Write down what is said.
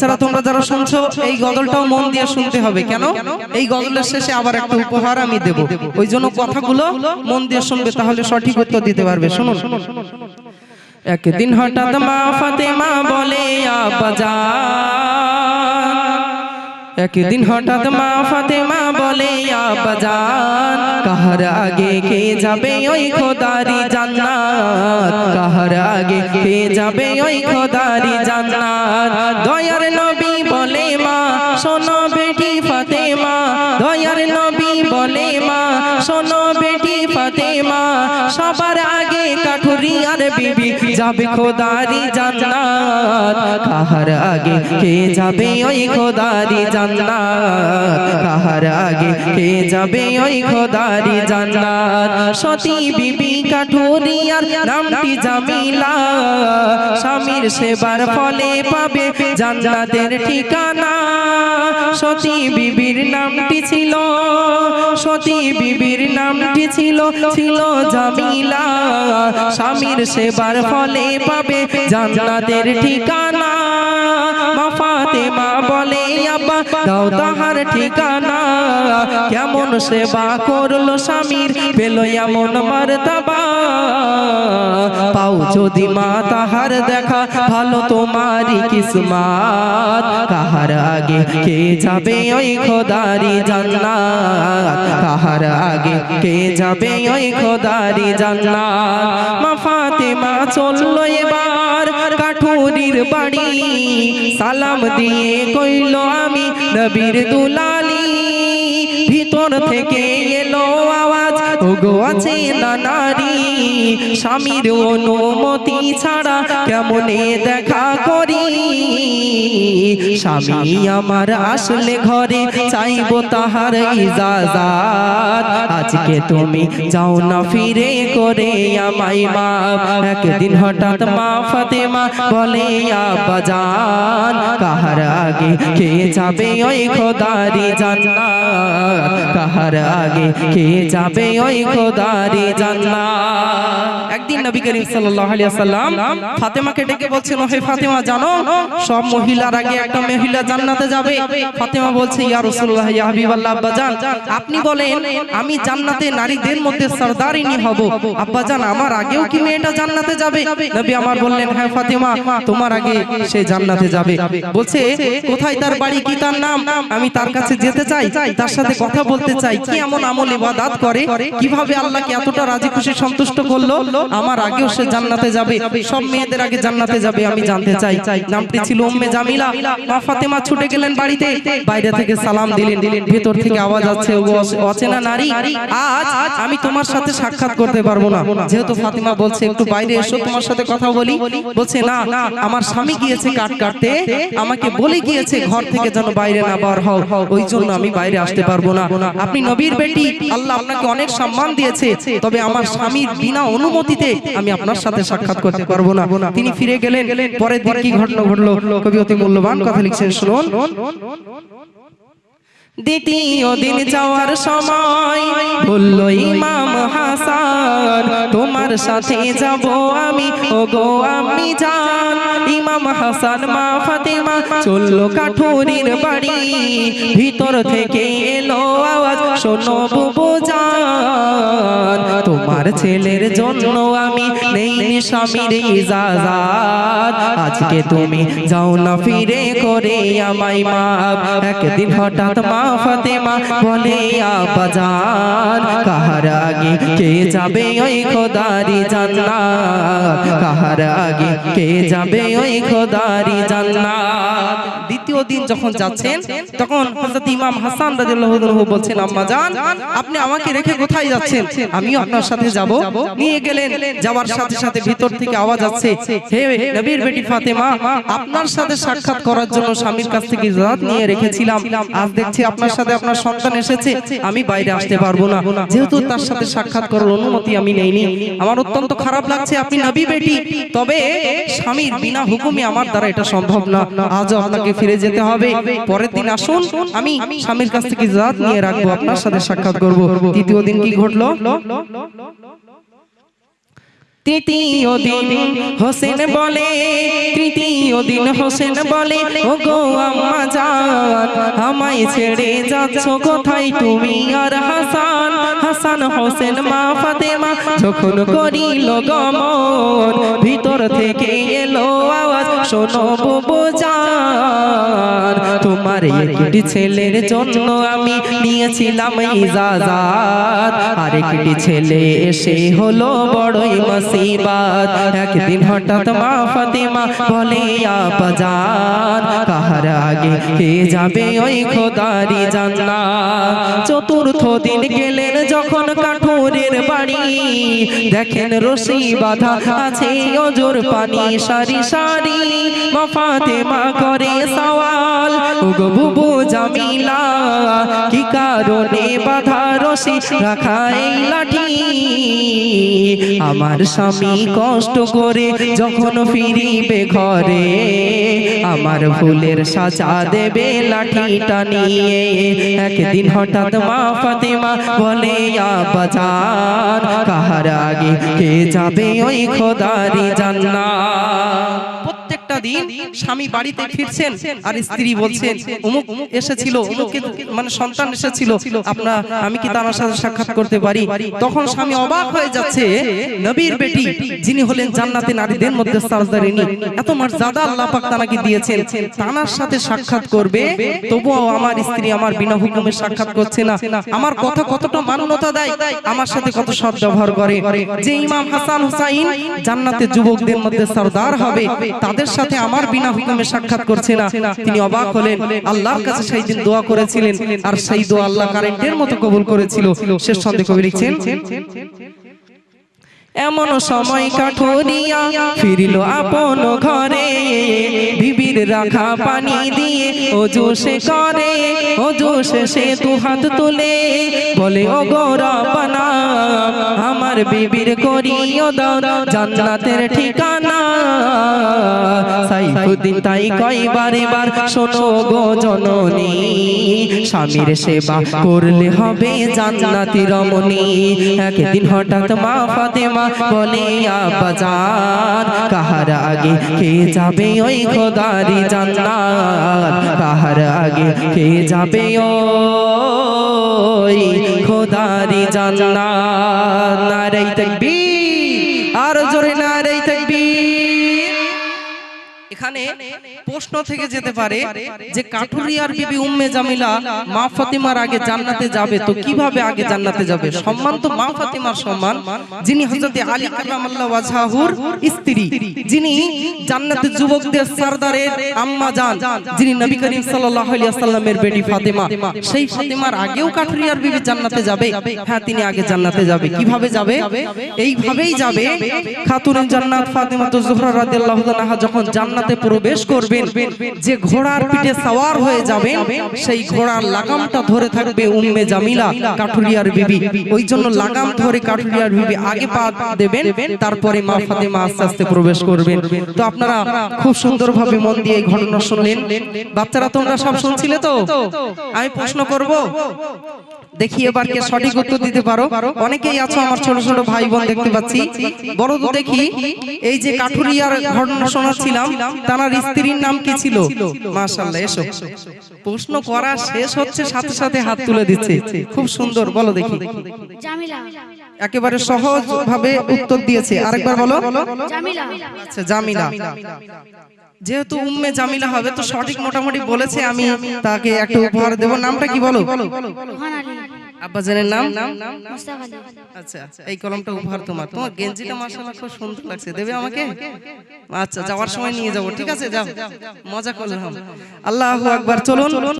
ছাড়া তোমরা যারা শুনছো, এই গজলটাও মন দিয়ে শুনতে হবে। কেন? এই গজলের শেষে আবার একটা উপহার আমি দেব। ওই জন্য কথাগুলো মন দিয়ে শুনবে, তাহলে সঠিক উত্তর দিতে পারবে। শুনুন। একদিন হঠাৎ মা ফাতেমা বলে আবাজান একদিন হঠাৎ মা ফাতেমা বলে আবাজান কাহার আগে কে যাবে ওই খোদারি জান্নাত? কাহার আগে কে যাবে ওই খোদারি জান্নাত? বলে মা শোনো বেটি ফাতেমা, সবার আগে কাঠুরিয়ার বিবি যাবে খোদারি জান্নাত। কাহার আগে কে যাবে ওই খোদারি জান্নাত? কাহার আগে কে যাবে ওই খোদারি জান্নাত? সতী বিবি কাঠুরিয়ার নামটি জামিলা। স্বামীর সেবার ফলে পাবে জান্নাতের ঠিকানা। সতী বিবির নামটি ছিল, সতী বিবির নামটি ছিল? ছিল জামিলা। স্বামীর সেবার ফলে পাবে জান্নাতের ঠিকানা। মাফাতে মা বলে, আব্বা, দাও তাহার ঠিকানা। কেমন সেবা করল স্বামীর পেল এমন মারতাবা। পাও যদি মা তাহার দেখা, ভালো তোমারই কিসমাত। কাহার আগে কে যাবে ওই খোদারি জান্নাত? কাহার আগে কে যাবে ওই খোদারি জান্নাত? মা ফাতেমা চলল এবার কাঠুরির বাড়ি। সালাম দিয়ে কইল, আমি নবীর দুলালি। ভিতর থেকে এলো ওগো আছে না নারী? স্বামীর অনুমতি ছাড়া কেমনে দেখা করি? স্বামী আমার আসলে ঘরে চাইব তাহার ইজাজাত। আজকে তুমি যাও না ফিরে করে আমাই মা একদিন হঠাৎ মা ফাতেমা বলে আব্বাজান কাহার আগে কে যাবে ওই খোদারি জান্নাত? কাহার আগে কে যাবে ওই খোদারি জান্নাত? একদিন নবী করিম সাল্লাল্লাহু আলাইহি সাল্লাম ফাতেমাকে ডেকে বলছেন হে ফাতেমা, জানো, সব মহিলার আগে একটা মহিলা জান্নাতে যাবে। ফাতেমা বলছে, ইয়া রাসূলুল্লাহ, ইয়া হাবিবাল্লাহ, আব্বাজান, আপনি বলেন, আমি জান্নাতে নারীদের মধ্যে সরদারিনী হব। আব্বাজান, আমার আগেও কি মেয়েটা জান্নাতে যাবে? নবী আমার বললেন হ্যাঁ ফাতেমা, তোমার আগে সে জান্নাতে যাবে। বলছে, কোথায় তার বাড়ি, কি তার নাম? আমি তার কাছে যেতে চাই, তার সাথে কথা বলতে চাই কি এমন আমল ইবাদত করে? কীভাবে আল্লাহকে এতটা রাজি খুশি সন্তুষ্ট করল? আমার আগেও সে জান্নাতে যাবে সব মেয়েদের আগে জান্নাতে যাবে আমি জানতে চাই। নামটি ছিল উম্মে জামিলা। মা ফাতেমা ছুটে গেলেন বাড়িতে। বাইরে থেকে সালাম দিলেন। ভেতর থেকে আওয়াজ আছে অচেনা নারী আজ আমি তোমার সাথে সাক্ষাৎ করতে পারব না। যেহেতু ফাতেমা বলছে একটু বাইরে এসো তোমার সাথে কথা বলি। বলছে না আমার স্বামী গিয়েছে কাট কাটতে। আমাকে বলে গিয়েছে ঘর থেকে যেন বাইরে না বার হও। ওই জন্য আমি বাইরে আসতে পারব না। আপনি নবীর বেটি আল্লাহ আপনাকে অনেক সম্মান দিয়েছে তবে আমার স্বামীর বিনা অনুমতিতে আমি আপনার সাথে সাক্ষাৎ করতে পারব না। তিনি ফিরে গেলেন পরের দিন কি ঘটনা ঘটলো? কবি অতি মূল্যবান কথা লিখছেন শুনুন। দ্বিতীয় দিন যাওয়ার সময় বলল, ইমাম হাসান, তোমার সাথে যাব আমি? ও গো আমি জান। ইমাম হাসান মা ফাতেমা চলল কাঠুরির বাড়ি। ভিতর থেকে এলো আওয়াজ, শোনো বুবু জান, তোমার ছেলের জন্য আমি নেই স্বামীর ইজাজাত। আজকে তুমি যাও না ফিরে, করে আমায় মা একদিন হঠাৎ মা ফাতেমা বলে কাহার আগে কে যাবে ওই খোদারি কাহার আগে কে যাবে ওই খোদারি দ্বিতীয় দিন যখন যাচ্ছেন, তখন হযরত ইমাম হাসান রাদিয়াল্লাহু বলছেন, আম্মা জান, আপনি আমাকে রেখে কোথায় যাচ্ছেন? আমিও আপনার সাথে যাব। নিয়ে গেলেন, যাওয়ার সাথে সাথে ভিতর থেকে আওয়াজ আছে হে নবীর বেটি ফাতেমা, আপনার সাথে সাক্ষাৎ করার জন্য স্বামীর কাছ থেকে নিয়ে রেখেছিলাম। আজ দেখছি আপনার সাথে আপনার সন্তান এসেছে, আমি বাইরে আসতে পারব না। যেহেতু তার সাথে সাক্ষাৎ করার অনুমতি আমি নেইনি। আমার অত্যন্ত খারাপ লাগছে, আপনি নবী বেটি। তবে স্বামীর বিনা হুকুমে আমার দ্বারা এটা সম্ভব না। আজও আপনাকে ফিরে যেতে হবে। পরের দিন আসুন, আমি স্বামীর কাছ থেকে ইজাজত নিয়ে রাখব, আপনার সাথে সাক্ষাৎ করব। তৃতীয় দিন কি ঘটলো? তৃতীয় দিন হোসেন বলে তৃতীয় দিন হোসেন বলে ও গো আম্মা জান আমায় ছেড়ে যাচ্ছ কোথায়? তুমি আর হাসান হাসান হোসেন মা ফাতেমা যখন করিল গমন ভিতর থেকে এলো আওয়াজ শোনো বুবু জান তোমার একটি ছেলের জন্য আমি নিয়েছিলাম ইজাজাত। আরেকটি ছেলে এসে হলো বড়ই মুসিবত। একদিন হঠাৎ মা ফাতেমা বলে আপাজান কাহার আগে কে যাবে ওই খোদারি জান্নাত? চতুর্থ দিন গেলেন যখন কাঠুরের বাড়ি। দেখেন রশি বাঁধা আছে, অজর পানি, সারি সারি। মা ফাতেমা করে সওয়াল। ওগো বুবু জামিলা, কি কারণে বাধা রশি রাখা এই লাঠি? আমার স্বামী কষ্ট করে যখন ফিরিবে ঘরে, আমার ফুলের সাজা দেবে লাঠিটা নিয়ে। একদিন হঠাৎ মা ফাতেমা বলে বাজার, কাহার আগে কে যাবে ওই খোদারি জান্নাত? দিন স্বামী বাড়িতে ফিরছেন আর স্ত্রী বলছেন, অমুক এসেছিল মানে সন্তান এসেছিল আপনার আমি কি তার সাথে সাক্ষাৎ করতে পারি? তখন স্বামী অবাক হয়ে যাচ্ছে, নবীর বেটি, যিনি হলেন জান্নাতে নারীদের মধ্যে এত আল্লাহ পাক তানাকে দিয়েছেন, তানার সাথে সাক্ষাৎ করবে? তবুও আমার স্ত্রী আমার বিনা হুকুমে সাক্ষাৎ করছে না, আমার কথা কতটা মান্যতা দেয়? আমার সাথে কত সৎ ব্যবহার করে? যে ইমাম হাসান হুসাইন জান্নাতে যুবকদের মধ্যে সর্দার হবে, তাদের সাথে আমার বিনা হুকুমে সাক্ষাৎ করছে না। তিনি অবাক হলেন। আল্লাহর কাছে সেই দিন দোয়া করেছিলেন। আর সেই দোয়া আল্লাহ কারেন্টের মতো কবুল করেছিল। শেষ সন্দেহ কবি লিখছেন, এমন সময় কাঠরিয়া ফিরিল আপন ঘরে বিবির রাখা পানি দিয়ে অজু সে করে, অজু সে দু হাত তুলে। বলে ও গৌরবনা আমার বিবির করিও দাও জান্নাতের ঠিকানা। সাইফুদ্দিন তাই কয়বার এবার শোনো গো জননী, স্বামীর সেবা করলে হবে জান্নাতি রমণী। একদিন হঠাৎ মা ফাতেমা বলে আবাজান কাহার আগে কে যাবে ওই খোদারি জান্নাত তাহার আগে কে যাবে ও খোদারি জান্নাত? নারাই তাকবীর। প্রশ্ন থেকে যেতে পারে যে কাঠুরিয়ার বিবি উম্মে জামিলা মা ফাতিমার আগে জান্নাতে যাবে তো কীভাবে আগে জান্নাতে যাবে? সম্মান তো মা ফাতিমার সম্মান যিনি হযরতে আলী কারামাল্লাহু ওয়াজহাহুর স্ত্রী যিনি জান্নাতে যুবকদের সরদারের আম্মা জান যিনি নবী করিম সাল্লাল্লাহু আলাইহি ওয়াসাল্লামের বেটি ফাতিমা সেই ফাতিমার আগেও কাঠুরিয়ার বিবি জান্নাতে যাবে। হ্যাঁ তিনি আগে জান্নাতে যাবে। কীভাবে যাবে? এইভাবেই যাবে খাতুন জান্নাত ফাতিমা তো জোহরা রাদিয়াল্লাহু তাআলা যখন জান্নাতে প্রবেশ করবেন যে ঘোড়ার পিঠে সওয়ার হয়ে যাবেন সেই ঘোড়ার লাগামটা ধরে থাকবে উম্মে জামিলা কাঠুরিয়ার বিবি। ওই জন্য লাগাম ধরে কাঠুরিয়ার বিবি আগে পা দেবেন তারপরে মা ফাতেমা আস্তে আস্তে প্রবেশ করবেন। তো আপনারা খুব সুন্দরভাবে মন দিয়ে এই ঘটনা শুনলেন। বাচ্চারা তোমরা সব শুনছিলে তো? আমি প্রশ্ন করব। দেখি এবার কে সঠিক উত্তর দিতে পারো। অনেকেই আছো আমার ছোট ছোট ভাই বোন দেখতে পাচ্ছি। বড় তো দেখি এই যে কাঠুরিয়ার ঘটনা শোনাচ্ছিলাম তার স্ত্রীর নাম কি ছিল? মাশাআল্লাহ এসো। প্রশ্ন করা শেষ হচ্ছে সাথে সাথে হাত তুলে দিচ্ছে। খুব সুন্দর বলো দেখি। জামিলা। একেবারে সহজ ভাবে উত্তর দিয়েছে। আরেকবার বলো। জামিলা। আচ্ছা জামিলা। যেহেতু উম্মে জামিলা হবে তো সঠিক মোটামুটি বলেছে। আমি তাকে একটা উপহার দেব। নামটা কি বলো? রোহান আলী আব্বাজানের নাম? আচ্ছা এই কলমটা উপহার তোমার। তোমার গেঞ্জিটা মাশাআল্লাহ খুব সুন্দর লাগছে। দেবে আমাকে? আচ্ছা যাওয়ার সময় নিয়ে যাব ঠিক আছে যাও। মজা করলাম। আল্লাহ আকবার চলুন।